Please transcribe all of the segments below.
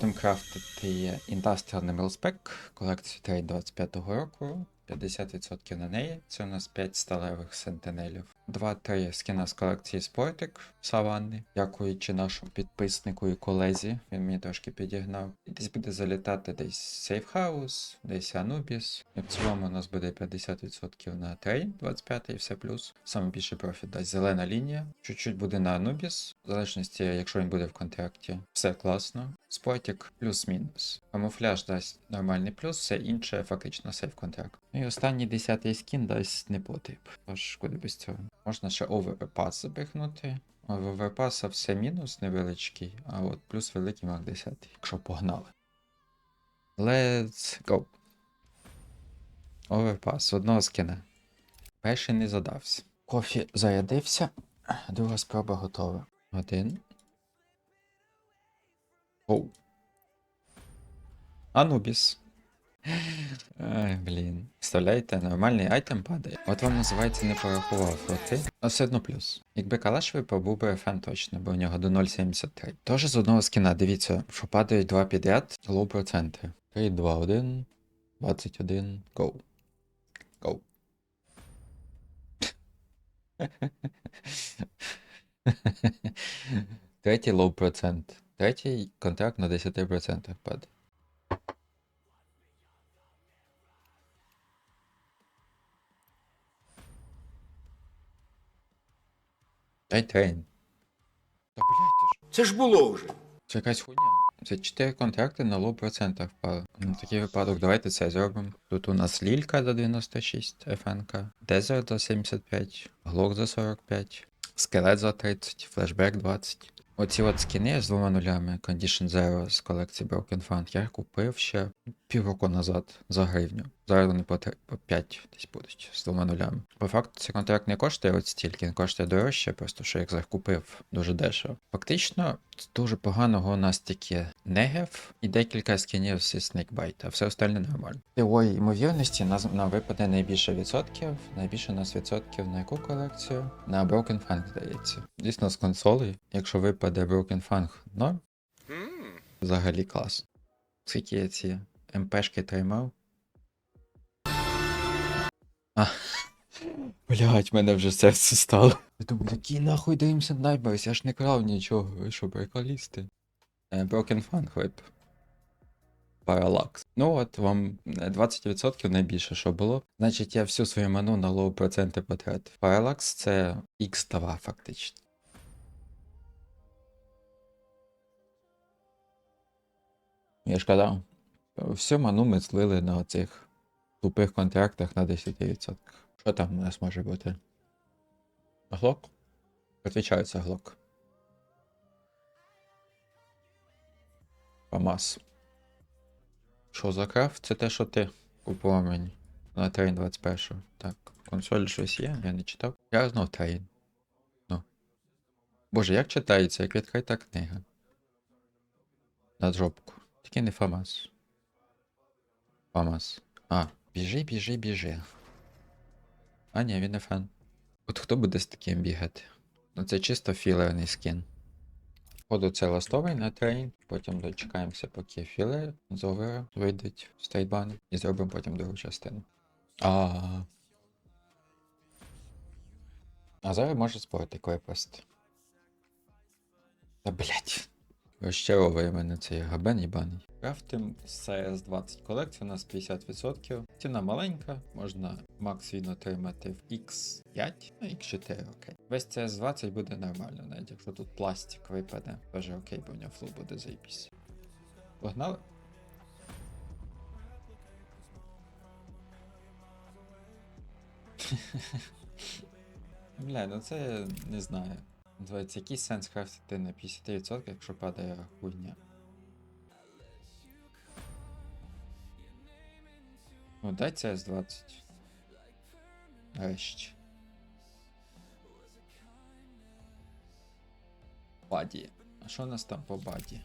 Будемо крафтити Industrial Emerald Spec, колекцію трейд 25-го року. 50% на неї. Це у нас 5 сталевих сентинелів. 2-3 скіна з колекції Спортик Саванни. Дякуючи нашому підписнику і колезі. Він мені трошки підігнав. І десь буде залітати десь House, десь Anubis. І в цілому у нас буде 50% на трейд 25 і все плюс. Саме більший профіт дасть зелена лінія. Чуть-чуть буде на Anubis, в залежності, якщо він буде в контракті. Все класно. Спортик плюс-мінус. Камуфляж дасть нормальний плюс, все інше фактично сейф контракт. Ну і останній десятий скін дасть непотріб. Тож куди без цього. Можна ще оверпас запихнути. У оверпаса все мінус невеличкий, а от плюс великий маг 10, якщо погнали. Let's go. Оверпас, одного скина. Перший не задався. Кофі зарядився, друга спроба готова. Один. Оу. Анубіс. Ай, блін. Вставляєте, нормальний айтем падає. От вам називається не порахував флоти. А все одно плюс. Якби калаш випав, був би фен точно, бо у нього до 0.73. Тож з одного скіна, дивіться, що падають два підряд, лоу проценти. 3, 2, 1, 21, go. Go. Третій лоу процент. Третій контракт на 10% падає. Дай трейн. Та блять, ти ж. Це ж було вже. Це якась хуйня. Це 4 контракти на лоу процентах впали. На такий випадок давайте це зробимо. Тут у нас Лілька за 96 ФНК, Дезерт за 75, Глок за 45, Скелет за 30, Флешбек 20. Оці от скіни з двома нулями Condition Zero з колекції Broken Fund я купив ще півроку назад за гривню. Зараз вони по, 5 десь будуть з двома нулями. По факту цей контракт не коштує от стільки, він коштує дорожче, просто що як закупив дуже дешево. Фактично, з дуже поганого у нас тільки негев і декілька скінів зі Snakebite, а все остальне нормально. Теорії ймовірності нас, нам випаде найбільше відсотків, найбільше у нас відсотків на яку колекцію? На Broken Fang, здається. Дійсно, з консолей, якщо випаде Broken Fang норм, взагалі клас. Скільки я ці МПшки тримав? А. Блять, мене вже серце стало. Я думаю, який нахуй Dreams and я ж не крав нічого, ви що, приколісти? Е, Broken Fun вип. Parallax. Ну от вам е, 20% найбільше, що було. Значить, я всю свою ману на лоу проценти потратив. Parallax це X2 фактично. Я ж казав, всю ману ми злили на оцих тупих контрактах на 10%. Що там у нас може бути? Глок? Отвічається глок. Памас. Що за крафт? Це те, що ти купував мені. На трейн 21. Так, консоль щось є, я не читав. Я знов трейн. Ну. Боже, як читається, як відкрита книга. На жопку. Тільки не Фамас. Фамас. А, біжи, біжи, біжи. А, ні, він не фан. От хто буде з таким бігати? Ну це чисто філерний скін. Походу це ластовий на трейн, потім дочекаємося, поки філер з овера вийдуть в стейбани і зробимо потім другу частину. А. А зараз може спортик випасти. Та блять. Розчаровує мене цей габен їбаний. Крафтим з CS 20 колекція, у нас 50%. Ціна маленька, можна макс він отримати в X5, ну X4, окей. Весь CS 20 буде нормально, навіть якщо тут пластик випаде, теж окей, бо в нього флу буде заїбісь. Погнали? Бля, ну це не знаю. Називається, який сенс крафтити на 50%, якщо падає хуйня. Ну, дай CS 20. Нарешті. Баді. А що у нас там по баді?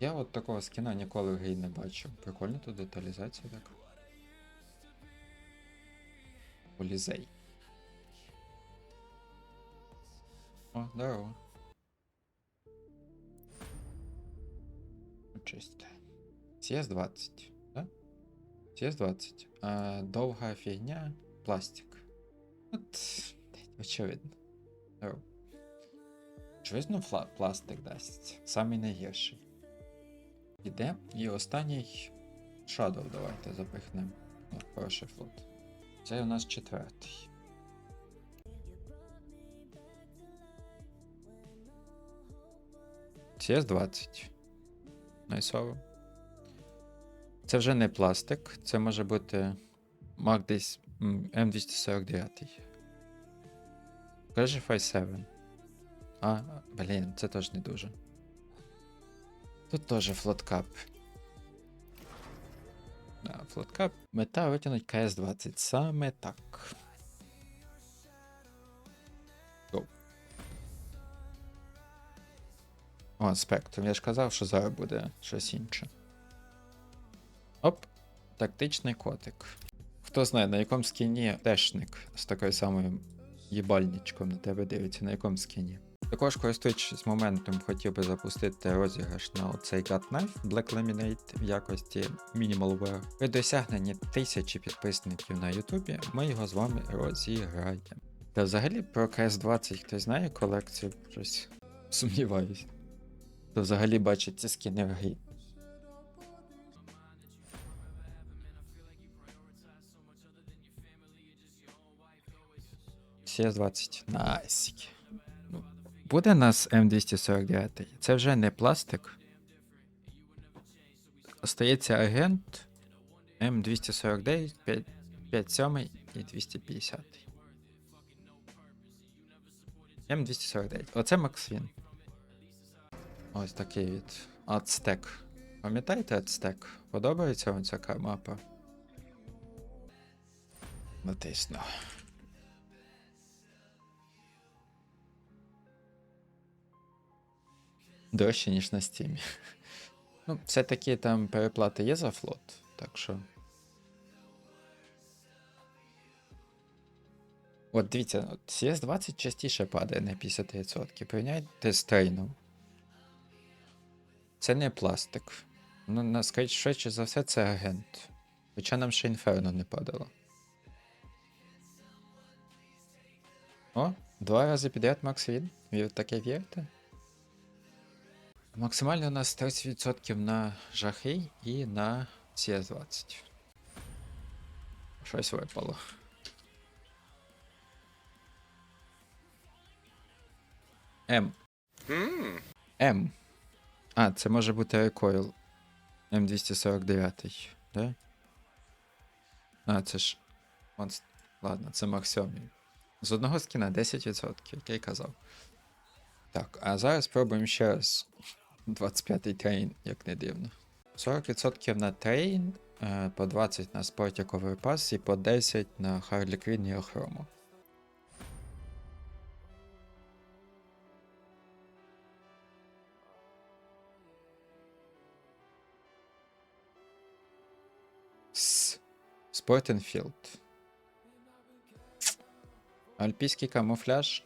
Я от такого скіна ніколи в грі не бачив. Прикольно тут деталізація так. Полізей. О, здорово. чисте. CS20, да? CS20. А, довга фігня, пластик. От, очевидно. Ну, Очевидно, пластик дасть. Самий найгірший. Іде. І останній Shadow давайте запихнемо. Ну, хороший флот. Це у нас четвертий. CS20. Найсово. Це вже не пластик, це може бути Мак десь м, М249. Каже 7. А, блін, це теж не дуже. Тут теж флоткап. Флоткап. Мета витягнуть КС-20. Саме так. О, спектрум. Я ж казав, що зараз буде щось інше. Оп, тактичний котик. Хто знає, на якому скіні тешник з такою самою їбальничком на тебе дивиться, на якому скіні. Також користуючись моментом, хотів би запустити розіграш на цей Knife Black Laminate в якості Minimal Wear. При досягненні тисячі підписників на Ютубі ми його з вами розіграємо. Та взагалі про CS20 хтось знає колекцію? Щось сумніваюсь. Хто взагалі бачить ці скіни в грі. CS20. Найсік. Ну, Буде нас М249. Це вже не пластик. Остається агент М249, 5, 57 і 250. М249. Оце Максвін. Ось такий від Ацтек. Пам'ятаєте Ацтек? Подобається вам ця мапа? Натисну. Дорожче, ніж на стімі. Ну, все-таки там переплати є за флот, так що. От дивіться, от CS20 частіше падає на 50%. Порівняйте з трейном. Це не пластик. Ну, швидше за все, це агент. Хоча нам ще інферно не падало. О, два рази підряд Макс Він. Ви таке вірите? Максимально у нас 30% на жахи і на CS20. Щось випало. М. М. А, це може бути Recoil. М249, да? А, це ж. Ладно, це 7. З одного скіна 10%, як я й казав. Так, а зараз спробуємо ще раз. 25-й трейн, як не дивно. 40% на трейн, е, по 20 на спорті Overpass і по 10 на Harley Quinn і Охрому. С. Спортенфілд. Альпійський камуфляж.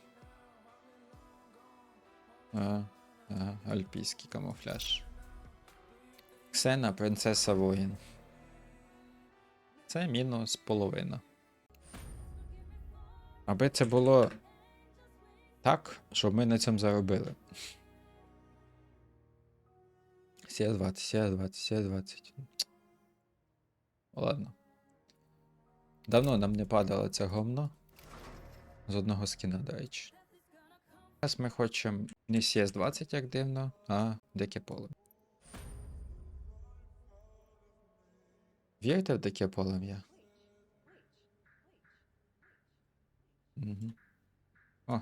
А, ага, альпійський камуфляж. Ксена, принцеса воїн. Це мінус половина. Аби це було так, щоб ми на цьому заробили. CS20, CS20, CS20. Ладно. Давно нам не падало це говно. З одного скіна, до речі. Зараз ми хочемо не CS20, як дивно, а дике поле. Вірите в дике полем'я? Угу. О,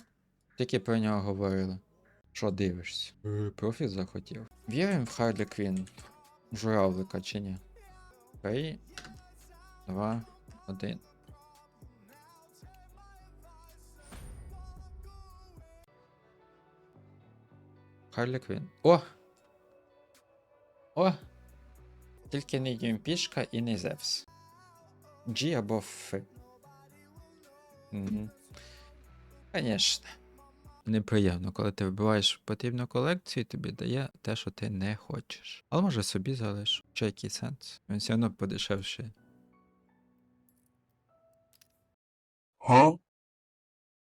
тільки про нього говорили. Що дивишся? Е, Профіт захотів. Віримо в Харлі Квін. Журавлика чи ні? Три, два, один. Харлі Квін. О! О! Тільки не Юмпішка і не Зевс. G або F. Угу. Конечно. Неприємно, коли ти вибиваєш потрібну колекцію, тобі дає те, що ти не хочеш. Але може собі залиш. Чи який сенс? Він все одно подешевший. Huh?